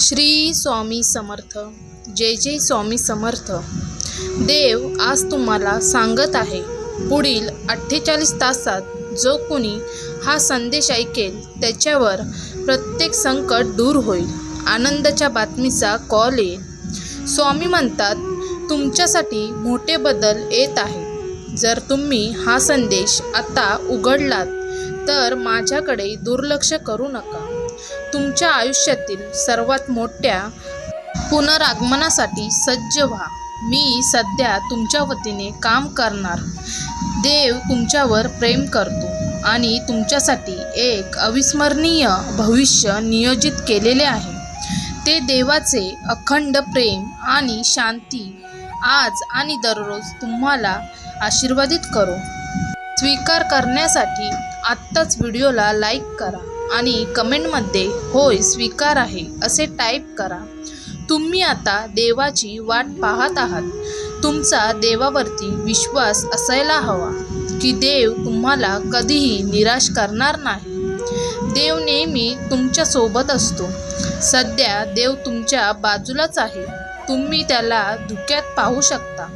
श्री स्वामी समर्थ. जय जय स्वामी समर्थ. देव आज तुम्हाला सांगत आहे. पुढील अठ्ठेचाळीस तासात जो कुणी हा संदेश ऐकेल त्याच्यावर प्रत्येक संकट दूर होईल. आनंदाच्या बातमीचा कॉल येईल स्वामी म्हणतात तुमच्यासाठी मोठे बदल येत आहे जर तुम्ही हा संदेश आता उघडलात तर माझ्याकडे दुर्लक्ष करू नका. तुमच्या आयुष्यातील सर्वात मोठ्या पुनरागमनासाठी सज्ज व्हा. मी सध्या तुमच्या वतीने काम करणार. देव तुमच्यावर प्रेम करतो आणि तुमच्यासाठी एक अविस्मरणीय भविष्य नियोजित केलेले आहे. ते देवाचे अखंड प्रेम आणि शांती आज आणि दररोज तुम्हाला आशीर्वादित करो. स्वीकार करण्यासाठी आत्ताच व्हिडिओला लाईक करा. आणि कमेंटमध्ये होय स्वीकार आहे असे टाईप करा. तुम्ही आता देवाची वाट पाहत आहात. तुमचा देवावरती विश्वास असायला हवा की देव तुम्हाला कधीही निराश करणार नाही. देव नेहमी तुमच्यासोबत असतो. सध्या देव तुमच्या बाजूलाच आहे. तुम्ही त्याला धुक्यात पाहू शकता.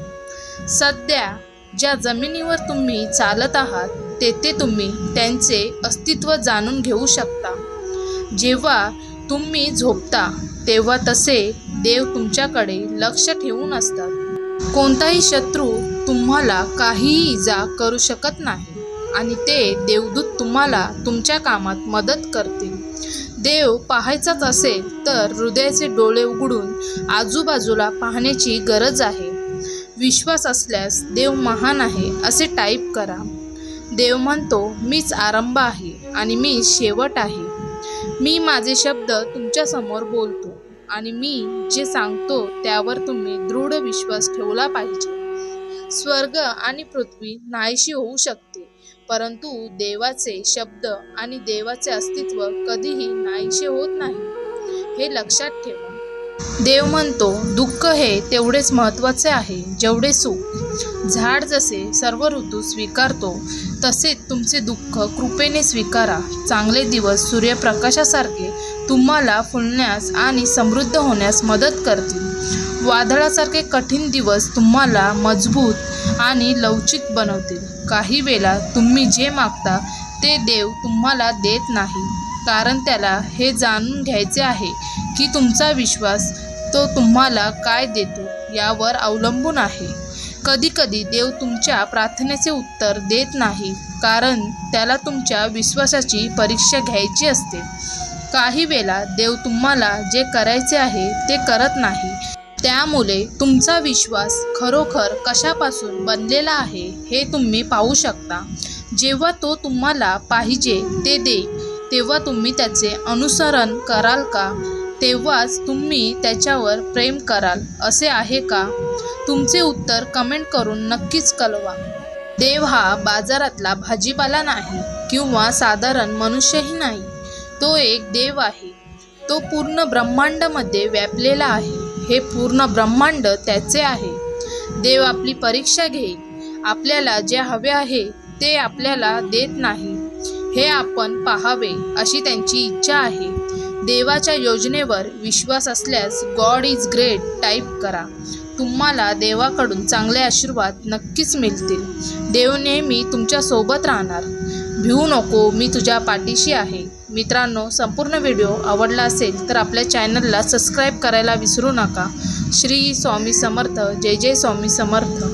सध्या ज्या जमिनीवर तुम्ही चालत आहात तेथे तुम्ही त्यांचे अस्तित्व जाणून घेऊ शकता. जेव्हा तुम्ही झोपता तेव्हा तसे देव तुमच्याकडे लक्ष ठेवून असतात. कोणताही शत्रू तुम्हाला काहीही इजा करू शकत नाही आणि ते देवदूत तुम्हाला तुमच्या कामात मदत करतील. देव पाहायचाच असेल तर हृदयाचे डोळे उघडून आजूबाजूला पाहण्याची गरज आहे. विश्वास असल्यास देव महान आहे असे टाईप करा. देव म्हणतो मीच आरंभ आहे आणि मी शेवट आहे. मी माझे शब्द तुमच्यासमोर बोलतो आणि मी जे सांगतो त्यावर तुम्ही दृढ विश्वास ठेवला पाहिजे. स्वर्ग आणि पृथ्वी नाहीशी होऊ शकते परंतु देवाचे शब्द आणि देवाचे अस्तित्व कधीही नाहीसे होत नाही. हे लक्षात ठेवा. देव म्हणतो दुःख हे तेवढेच महत्त्वाचे आहे जेवढे सुख. झाड जसे सर्व ऋतू स्वीकारतो तसेच तुमचे दुःख कृपेने स्वीकारा. चांगले दिवस सूर्यप्रकाशासारखे तुम्हाला फुलण्यास आणि समृद्ध होण्यास मदत करतील. वादळासारखे कठीण दिवस तुम्हाला मजबूत आणि लवचिक बनवतील. काही वेळा तुम्ही जे मागता ते देव तुम्हाला देत नाही. कारण त्याला हे जाणून घ्यायचे आहे की तुमचा विश्वास तो तुम्हाला काय देतो यावर अवलंबून आहे. कधीकधी देव तुमच्या प्रार्थनेचे उत्तर देत नाही कारण त्याला तुमच्या विश्वासाची परीक्षा घ्यायची असते. काही वेळा देव तुम्हाला जे करायचे आहे ते करत नाही. त्यामुळे तुमचा विश्वास खरोखर कशापासून बनलेला आहे हे तुम्ही पाहू शकता. जेव्हा तो तुम्हाला पाहिजे ते दे तेव्हा तुम्ही त्याचे अनुसरण कराल का? तेव्हाच तुम्ही त्याच्यावर प्रेम कराल असे आहे का? तुमचे उत्तर कमेंट करून नक्कीच कळवा. देव हा बाजारातला भाजीपाला नाही किंवा साधारण मनुष्यही नाही. तो एक देव आहे. तो पूर्ण ब्रह्मांडामध्ये व्यापलेला आहे. हे पूर्ण ब्रह्मांड त्याचे आहे. देव आपली परीक्षा घेईल आपल्याला जे हवे आहे ते आपल्याला देत नाही. हे आपण पाहावे अशी त्यांची इच्छा आहे. देवाच्या योजनेवर विश्वास असल्यास गॉड इज ग्रेट टाईप करा. तुम्हाला देवाकडून चांगले आशीर्वाद नक्कीच मिळतील. देव नेहमी तुमच्यासोबत राहणार. भिवू नको मी तुझ्या पाठीशी आहे. मित्रांनो संपूर्ण व्हिडिओ आवडला असेल तर आपल्या चॅनलला सबस्क्राईब करायला विसरू नका. श्री स्वामी समर्थ जय जय स्वामी समर्थ.